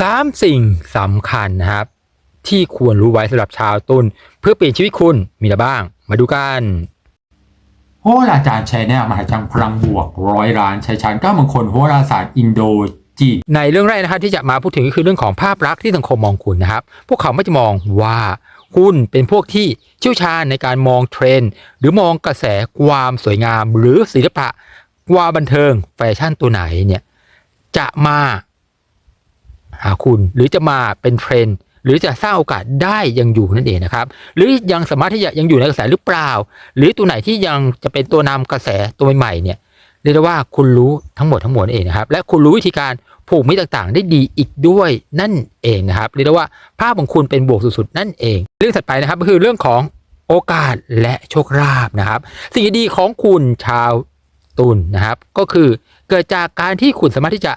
สามสิ่งสำคัญนะครับ ที่ควรรู้ไว้สำหรับชาวตุลเพื่อเปลี่ยนชีวิตคุณมีอะไรบ้าง มาดูกันโหราจารย์แชแนลมหาจังพลังบวกร้อยล้านชัยชาญก้ามงคลโหราศาสตร์อินโดจีนในเรื่องแรกนะครับที่จะมาพูดถึงก็คือเรื่องของภาพลักษณ์ที่สังคมมองคุณนะครับ พวกเขาไม่จะมองว่าคุณเป็นพวกที่เชี่ยวชาญในการมองเทรนด์หรือมองกระแสความสวยงาม หรือศิลปะความบันเทิงแฟชั่นตัวไหนเนี่ยจะมา หาคุณ หรือจะมาเป็นเทรนด์หรือจะสร้างโอกาสได้ยังอยู่นั่นเองนะครับ หรือยังสามารถที่จะยังอยู่ในกระแสหรือเปล่า หรือตัวไหนที่ยังจะเป็นตัวนำกระแสตัวใหม่ๆเนี่ยเรียกได้ว่าคุณรู้ทั้งหมดทั้งมวลนั่นเองนะครับ และคุณรู้วิธีการผูกมิตรต่างๆ ได้ดีอีกด้วยนั่นเองนะครับเรียกได้ว่าภาพของคุณเป็นบวกสุดๆนั่นเอง เรื่องถัดไปนะครับก็คือเรื่องของโอกาสและโชคลาภนะครับ สิ่งดีของคุณชาวตุลนะครับ ก็คือเกิดจากการที่คุณสามารถที่จะ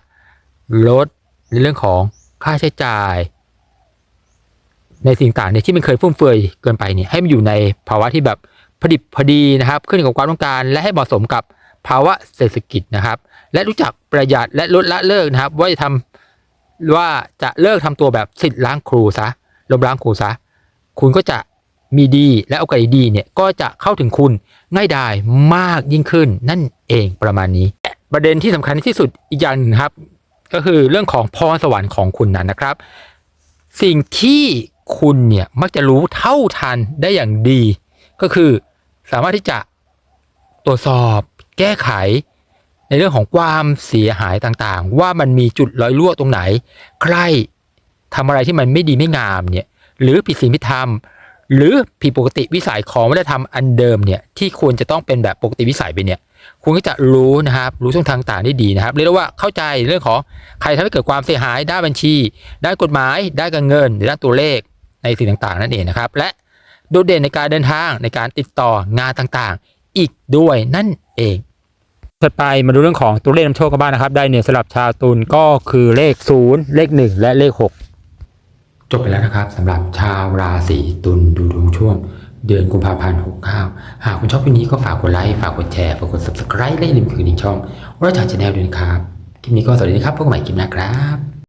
ลด ในเรื่องของค่าใช้จ่าย ในสิ่งต่างเนี่ยที่มันเคยฟุ่มเฟือยเกินไปเนี่ยให้มันอยู่ในภาวะที่แบบพอดิบพอดีนะครับขึ้นอยู่กับความต้องการและให้เหมาะสมกับภาวะเศรษฐกิจนะครับ และรู้จักประหยัดและลดละเลิกนะครับ ว่าจะทำว่าจะเลิกทำตัวแบบสิทธิ์ล้างครูซะล้มล้างครูซะคุณก็จะมีดีและโอกาสดีเนี่ยก็จะเข้าถึงคุณง่ายดายมากยิ่งขึ้นนั่นเองประมาณนี้ ประเด็นที่สำคัญที่สุดอีกอย่างหนึ่งครับ ก็คือเรื่องของพรสวรรค์ของคุณนั้นนะครับ สิ่งที่คุณเนี่ยมักจะรู้เท่าทันได้อย่างดี ก็คือสามารถที่จะตรวจสอบแก้ไข ในเรื่องของความเสียหายต่างๆ ว่ามันมีจุดรอยรั่วตรงไหน ใครทำอะไรที่มันไม่ดีไม่งามเนี่ยหรือผิดศีลผิดธรรม หรือผิดปกติวิสัยของวัฒนธรรมอันเดิมเนี่ยที่ควรจะต้องเป็นแบบปกติวิสัยไปเนี่ยคุณก็จะรู้นะครับรู้ช่องทางต่างได้ดีนะครับเรียกว่าเข้าใจเรื่องของใครทำให้เกิดความเสียหายด้านบัญชี ด้านกฎหมายด้านการเงินหรือด้านตัวเลขในสิ่งต่างๆนั่นเองนะครับ และโดดเด่นในการเดินทางในการติดต่องานต่างๆ อีกด้วยนั่นเองถัดไปมาดูเรื่องของตัวเลขนำโชคกันบ้างนะครับ ได้เนี่ยสำหรับชาวตุลก็คือเลข 0 เลข 1 และเลข 6 จบไปแล้วนะครับสำหรับชาวราศีตุลดูดวงช่วง เดือนกุมภาพันธ์69หากคุณชอบคลิปนี้ก็ฝากกดไลค์ฝากกดแชร์ฝากกด subscribe และอย่าลืมกดกระดิ่งช่องว่าจะชาแนลด้วยนะครับคลิปนี้ก็สวัสดีนะครับพบกันใหม่คลิปหน้าครับ